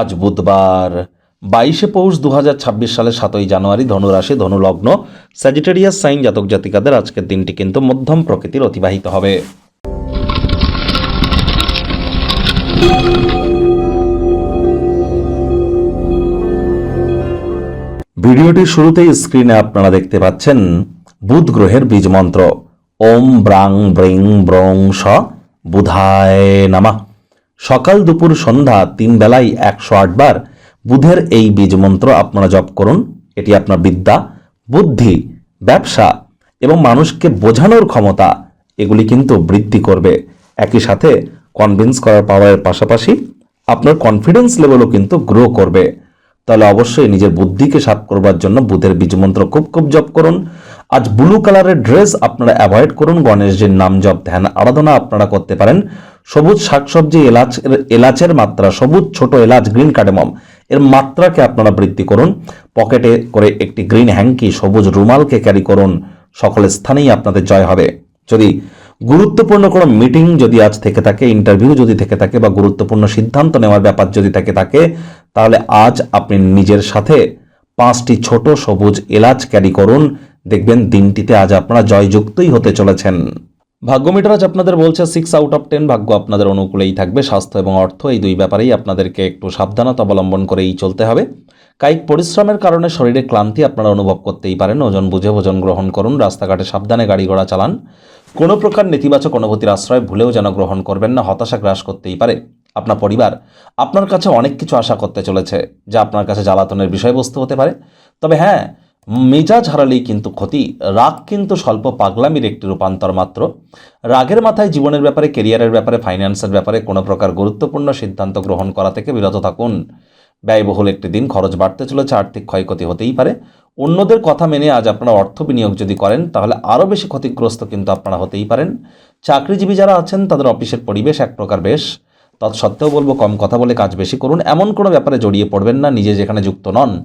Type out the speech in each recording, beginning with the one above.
আজ বুধবার, বাইশে পৌষ দু সালের সাতই জানুয়ারি, ধনুরাশি, ধনুলগ্ন স্যাজিটেরিয়াস সাইন জাতক জাতিকাদের আজকের দিনটি কিন্তু মধ্যম প্রকৃতির অতিবাহিত হবে। ভিডিওটির শুরুতেই স্ক্রিনে আপনারা দেখতে পাচ্ছেন বুধ গ্রহের বীজ মন্ত্র। ওম ব্রাং ব্রিং ব্রং স বুধায় নামা। সকাল দুপুর সন্ধ্যা তিন বেলায় একশো বার বুধের এই বীজ মন্ত্র আপনারা জপ করুন। এটি আপনার বিদ্যা, বুদ্ধি, ব্যবসা এবং মানুষকে বোঝানোর ক্ষমতা, এগুলি কিন্তু বৃদ্ধি করবে। একই সাথে কনভিন্স করার পাওয়ারের পাশাপাশি আপনার কনফিডেন্স লেভেলও কিন্তু গ্রো করবে। তাহলে অবশ্যই নিজের বুদ্ধিকে সাপ করবার জন্য বুধের বীজ মন্ত্র খুব খুব জপ করুন। আজ ব্লু কালারের ড্রেস আপনারা অ্যাভয়েড করুন। গণেশজির নাম জপ ধ্যান আরাধনা আপনারা করতে পারেন। সবুজ শাকসবজি, এলাচ এলাচের মাত্রা, সবুজ ছোট এলাচ গ্রিন কার্ডেমম এর মাত্রাকে আপনারা বৃদ্ধি করুন। পকেটে করে একটি গ্রিন হ্যাঙ্কি সবুজ রুমালকে ক্যারি করুন। সকল স্থানেই আপনাদের জয় হবে। যদি গুরুত্বপূর্ণ কোনো মিটিং যদি আজ থেকে থাকে ইন্টারভিউ যদি থেকে থাকে বা গুরুত্বপূর্ণ সিদ্ধান্ত নেওয়ার ব্যাপার যদি থেকে থাকে, তাহলে আজ আপনি নিজের সাথে পাঁচটি ছোট সবুজ এলাচ ক্যারি করুন। দেখবেন দিনটিতে আজ আপনারা জয়যুক্তই হতে চলেছেন। ভাগ্য মিটার আজ আপনাদের বলছে সিক্স আউট অফ টেন ভাগ্য আপনাদের অনুকূলেই থাকবে। স্বাস্থ্য এবং অর্থ এই দুই ব্যাপারেই আপনাদেরকে একটু সাবধানতা অবলম্বন করেই চলতে হবে। কায়িক পরিশ্রমের কারণে শরীরে ক্লান্তি আপনারা অনুভব করতেই পারেন। ওজন বুঝে ওজন গ্রহণ করুন, রাস্তাঘাটে সাবধানে গাড়ি ঘোড়া চালান। কোনো প্রকার নেতিবাচক অনুভূতির আশ্রয় ভুলেও যেন গ্রহণ করবেন না, হতাশা গ্রাস করতেই পারে। আপনার পরিবার আপনার কাছে অনেক কিছু আশা করতে চলেছে, যা আপনার কাছে জ্বালাতনের বিষয়বস্তু হতে পারে। তবে হ্যাঁ মেজাজ হারালেই কিন্তু ক্ষতি, রাগ কিন্তু স্বল্প পাগলামির একটি রূপান্তর মাত্র। রাগের মাথায় জীবনের ব্যাপারে, কেরিয়ারের ব্যাপারে, ফাইন্যান্সের ব্যাপারে কোনো প্রকার গুরুত্বপূর্ণ সিদ্ধান্ত গ্রহণ করা থেকে বিরত থাকুন। ব্যয়বহুল একটি দিন, খরচ বাড়তে চলেছে, আর্থিক ক্ষয়ক্ষতি হতেই পারে। অন্যদের কথা মেনে আজ আপনারা অর্থ বিনিয়োগ যদি করেন, তাহলে আরও বেশি ক্ষতিগ্রস্ত কিন্তু আপনারা হতেই পারেন। চাকরিজীবী যারা আছেন, তাদের অফিসের পরিবেশ এক প্রকার বেশ। তৎসত্ত্বেও বলব, কম কথা বলে কাজ বেশি করুন। এমন কোনো ব্যাপারে জড়িয়ে পড়বেন না, নিজে যেখানে যুক্ত নন।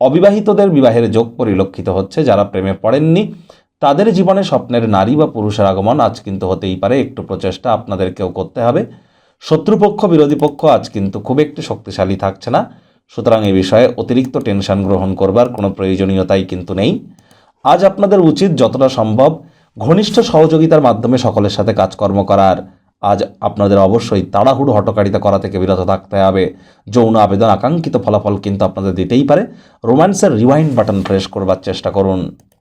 অবিবাহিতদের বিবাহের যোগ পরিলক্ষিত হচ্ছে যারা প্রেমে পড়েননি। তাদের জীবনে স্বপ্নের নারী বা পুরুষের আগমন আজ কিন্তু হতেই পারে। একটু প্রচেষ্টা আপনাদেরকেও করতে হবে। শত্রুপক্ষ, বিরোধী পক্ষ আজ কিন্তু খুব একটি শক্তিশালী থাকছে না। সুতরাং এই বিষয়ে অতিরিক্ত টেনশন গ্রহণ করবার কোনো প্রয়োজনীয়তাই কিন্তু নেই। আজ আপনাদের উচিত যতটা সম্ভব ঘনিষ্ঠ সহযোগিতার মাধ্যমে সকলের সাথে কাজকর্ম করার আজ আপনাদের অবশ্যই তাড়াহুড়ো হটকারিতা করা থেকে বিরত থাকতে হবে। যৌন আবেদন আকাঙ্ক্ষিত ফলাফল কিন্তু আপনাদের দিতেই পারে। রোম্যান্সের রিওয়াইন্ড বাটন প্রেস করবার চেষ্টা করুন।